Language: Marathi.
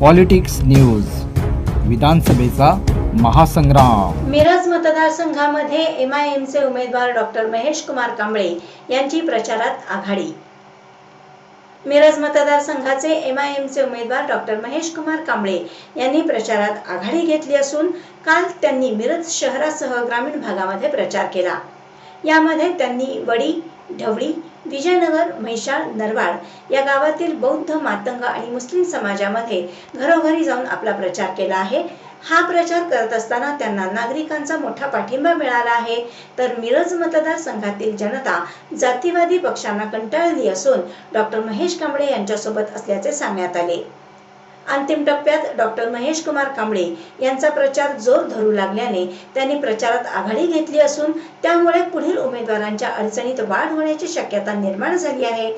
पॉलिटिक्स न्यूज विधानसभेचा महासंग्राम. मिरज मतदारसंघामध्ये एम आय एमचे उमेदवार डॉक्टर महेश कुमार कांबळे यांची प्रचारात आघाडी. मिरज मतदारसंघाचे एम आय एमचे उमेदवार डॉक्टर महेश कुमार कांबळे यांनी प्रचारात आघाडी घेतली असून काल त्यांनी मिरज शहरासह ग्रामीण भागामध्ये प्रचार केला. यामध्ये त्यांनी वडी ढवळी विजयनगर म्हैसाळ नरवाड या गावातील बौद्ध मातंग आणि मुस्लिम समाजामध्ये घरोघरी जाऊन आपला प्रचार केला आहे. हा प्रचार करत असताना त्यांना नागरिकांचा मोठा पाठिंबा मिळाला आहे. तर मिरज मतदारसंघातील जनता जातीवादी पक्षांना कंटाळली असून डॉक्टर महेश कांबळे यांच्यासोबत असल्याचे सांगण्यात आले. अंतिम टप्प्यात डॉक्टर महेश कुमार कांबळे यांचा प्रचार जोर धरू लागल्याने त्यांनी प्रचारात आघाडी घेतली असून त्यामुळे पुढील उमेदवारांच्या अडचणीत वाढ होण्याची शक्यता निर्माण झाली आहे.